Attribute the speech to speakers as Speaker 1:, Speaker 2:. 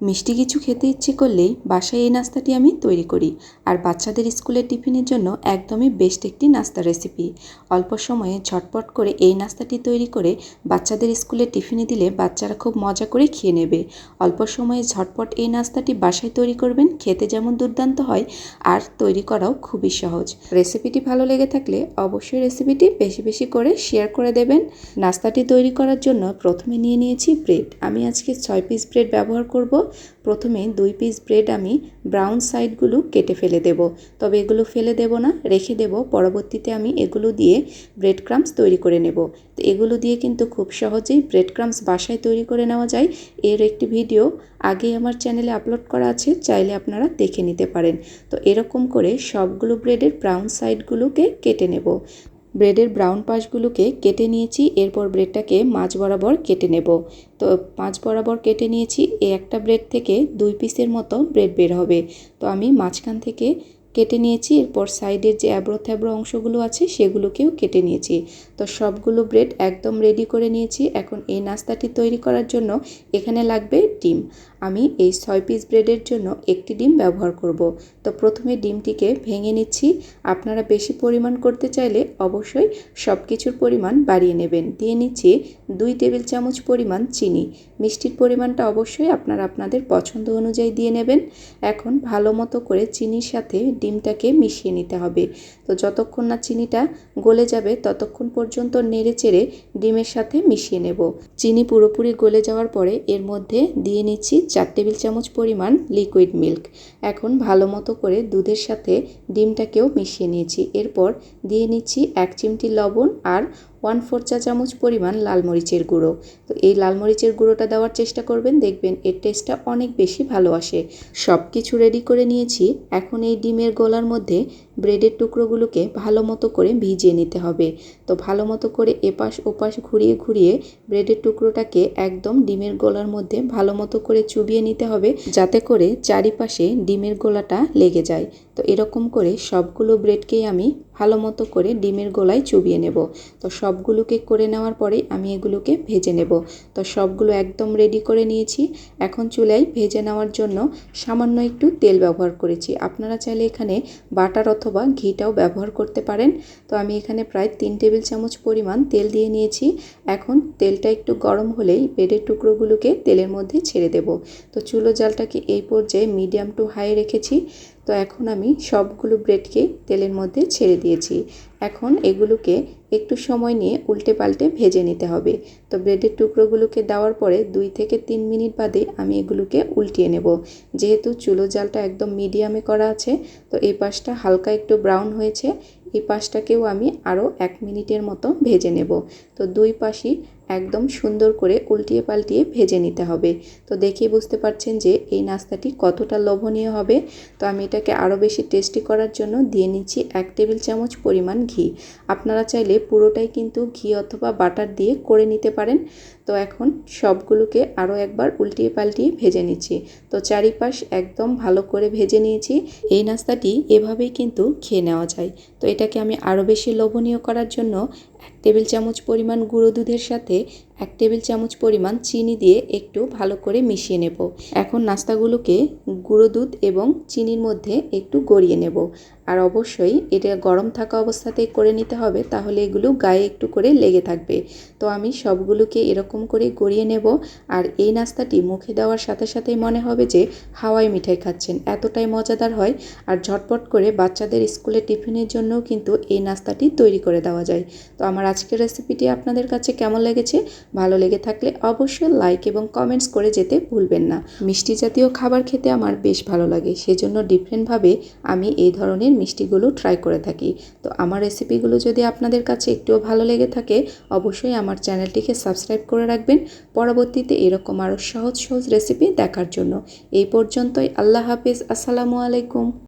Speaker 1: মিষ্টি কিছু খেতে ইচ্ছে করলেই বাসায় এই নাস্তাটি আমি তৈরি করি। আর বাচ্চাদের স্কুলের টিফিনের জন্য একদমই বেস্ট একটি নাস্তা রেসিপি অল্প সময়ে ঝটপট করে এই নাস্তাটি তৈরি করে বাচ্চাদের স্কুলের টিফিনে দিলে বাচ্চারা খুব মজা করে খেয়ে নেবে। অল্প সময়ে ঝটপট এই নাস্তাটি বাসায় তৈরি করবেন, খেতে যেমন দুর্দান্ত হয়, আর তৈরি করাও খুবই সহজ। রেসিপিটি ভালো লেগে থাকলে অবশ্যই রেসিপিটি বেশি বেশি করে শেয়ার করে দেবেন। নাস্তাটি তৈরি করার জন্য প্রথমে নিয়ে নিয়েছি ব্রেড আমি আজকে ছয় পিস ব্রেড ব্যবহার করব। প্রথমে দুই পিস ব্রেড আমি ব্রাউন সাইডগুলো কেটে ফেলে দেব। তবে এগুলো ফেলে দেব না, রেখে দেব। পরবর্তীতে আমি এগুলো দিয়ে ব্রেড ক্রামস তৈরি করে নেব। তো এগুলো দিয়ে কিন্তু খুব সহজেই ব্রেড ক্রামস বাসায় তৈরি করে নেওয়া যায়। এর একটি ভিডিও আগেই আমার চ্যানেলে আপলোড করা আছে, চাইলে আপনারা দেখে নিতে পারেন। তো এরকম করে সবগুলো ব্রেডের ব্রাউন সাইডগুলোকে কেটে নেব। ব্রেডের ব্রাউন পাশগুলোকে কেটে নিয়েছি, এরপর ব্রেডটাকে মাছ বরাবর কেটে নেব। তো মাছ বরাবর কেটে নিয়েছি এই একটা ব্রেড থেকে দুই পিসের মতো ব্রেড বের হবে। তো আমি মাঝখান থেকে কেটে নিয়েছি, এরপর সাইডের যে অ্যাব্রো থ্যাব্রো অংশগুলো আছে সেগুলোকেও কেটে নিয়েছি। তো সবগুলো ব্রেড একদম রেডি করে নিয়েছি। এখন এই নাস্তাটি তৈরি করার জন্য এখানে লাগবে ডিম। আমি এই ছয় পিস ব্রেডের জন্য একটি ডিম ব্যবহার করব। তো প্রথমে ডিমটিকে ভেঙে নিচ্ছি। আপনারা বেশি পরিমাণ করতে চাইলে অবশ্যই সব কিছুর পরিমাণ বাড়িয়ে নেবেন। দিয়ে নিচ্ছি দুই টেবিল চামচ পরিমাণ চিনি। মিষ্টির পরিমাণটা অবশ্যই আপনারা আপনাদের পছন্দ অনুযায়ী দিয়ে নেবেন। এখন ভালো মতো করে চিনির সাথে ডিমটাকে মিশিয়ে নিতে হবে। তো যতক্ষণ না চিনিটা গলে যাবে, ততক্ষণ পর্যন্ত নেড়ে চেড়ে ডিমের সাথে মিশিয়ে নেব। চিনি পুরোপুরি গলে যাওয়ার পরে এর মধ্যে দিয়ে নিচ্ছি চার টেবিল চামচ পরিমাণ লিকুইড মিল্ক এখন ভালো মতো করে দুধের সাথে ডিমটাকেও মিশিয়ে নিয়েছি। এরপর দিয়ে নিচ্ছি এক চিমটি লবণ আর ওয়ান ফোর চা চামচ পরিমাণ লাল মরিচের গুঁড়ো। তো এই লাল মরিচের গুঁড়োটা দেওয়ার চেষ্টা করবেন, দেখবেন এর টেস্টটা অনেক বেশি ভালো আসে। সব কিছু রেডি করে নিয়েছি, এখন এই ডিমের গোলার মধ্যে ব্রেডের টুকরোগুলোকে ভালো মতো করে ভিজিয়ে নিতে হবে। তো ভালো মতো করে এপাশ ওপাশ ঘুরিয়ে ঘুরিয়ে ব্রেডের টুকরোটাকে একদম ডিমের গোলার মধ্যে ভালো মতো করে চুবিয়ে নিতে হবে, যাতে করে চারিপাশে ডিমের গোলাটা লেগে যায়। তো এরকম করে সবগুলো ব্রেডকেই আমি ভালো মতো করে ডিমের গোলায় চুবিয়ে নেব। তো সবগুলোকে করে নেওয়ার পরেই আমি এগুলোকে ভেজে নেব। তো সবগুলো একদম রেডি করে নিয়েছি। এখন চুলায় ভেজে নেওয়ার জন্য সামান্য একটু তেল ব্যবহার করেছি। আপনারা চাইলে এখানে বাটার অথবা ঘিটাও ব্যবহার করতে পারেন। তো আমি এখানে প্রায় তিন টেবিল চামচ পরিমাণ তেল দিয়ে নিয়েছি। এখন তেলটা একটু গরম হলেই ব্রেডের টুকরোগুলোকে তেলের মধ্যে ছেড়ে দেব। তো চুলো জালটাকে এই পর্যায়ে মিডিয়াম টু হাই রেখেছি। তো এখন আমি সবগুলো ব্রেডকে তেলের মধ্যে ছেড়ে দিয়েছি। এখন এগুলোকে একটু সময় নিয়ে উল্টে পাল্টে ভেজে নিতে হবে। তো ব্রেডের টুকরোগুলোকে দেওয়ার পরে দুই থেকে তিন মিনিট বাদে আমি এগুলোকে উল্টিয়ে নেব। যেহেতু চুলো জালটা একদম মিডিয়ামে করা আছে, তো এই পাশটা হালকা একটু ব্রাউন হয়েছে, এই পাশটাকেও আমি আরও এক মিনিটের মতো ভেজে নেব। তো দুই পাশই একদম সুন্দর করে উল্টিয়ে পাল্টিয়ে ভেজে নিতে হবে। তো দেখেই বুঝতে পারছেন যে এই নাস্তাটি কতটা লোভনীয় হবে। তো আমি এটাকে আরও বেশি টেস্টি করার জন্য দিয়ে নিচ্ছি এক টেবিল চামচ পরিমাণ ঘি। আপনারা চাইলে পুরোটাই কিন্তু ঘি অথবা বাটার দিয়ে করে নিতে পারেন। তো এখন সবগুলোকে আরও একবার উল্টিয়ে পাল্টিয়ে ভেজে নিচ্ছি। তো চারিপাশ একদম ভালো করে ভেজে নিয়েছি। এই নাস্তাটি এভাবেই কিন্তু খেয়ে নেওয়া যায়। তো এটাকে আমি আরও বেশি লোভনীয় করার জন্য এক টেবিল চামচ পরিমাণ গুঁড়ো দুধের সাথে de এক টেবিল চামচ পরিমাণ চিনি দিয়ে একটু ভালো করে মিশিয়ে নেব। এখন নাস্তাগুলোকে গুঁড়ো দুধ এবং চিনির মধ্যে একটু গড়িয়ে নেব। আর অবশ্যই এটা গরম থাকা অবস্থাতেই করে নিতে হবে, তাহলে এগুলো গায়ে একটু করে লেগে থাকবে। তো আমি সবগুলোকে এরকম করে গড়িয়ে নেব। আর এই নাস্তাটি মুখে দেওয়ার সাথে সাথেই মনে হবে যে হাওয়াই মিঠাই খাচ্ছেন, এতটাই মজাদার হয়। আর ঝটপট করে বাচ্চাদের স্কুলে টিফিনের জন্যও কিন্তু এই নাস্তাটি তৈরি করে দেওয়া যায়। তো আমার আজকের রেসিপিটি আপনাদের কাছে কেমন লেগেছে? ভালো লেগে থাকলে অবশ্যই লাইক এবং কমেন্টস করে যেতে ভুলবেন না। মিষ্টি জাতীয় খাবার খেতে আমার বেশ ভালো লাগে, সেজন্য ডিফারেন্টভাবে আমি এই ধরনের মিষ্টিগুলো ট্রাই করে থাকি। তো আমার রেসিপিগুলো যদি আপনাদের কাছে একটুও ভালো লেগে থাকে, অবশ্যই আমার চ্যানেলটিকে সাবস্ক্রাইব করে রাখবেন পরবর্তীতে এরকম আরও সহজ সহজ রেসিপি দেখার জন্য। এই পর্যন্তই, আল্লাহ হাফিজ, আসসালামু আলাইকুম।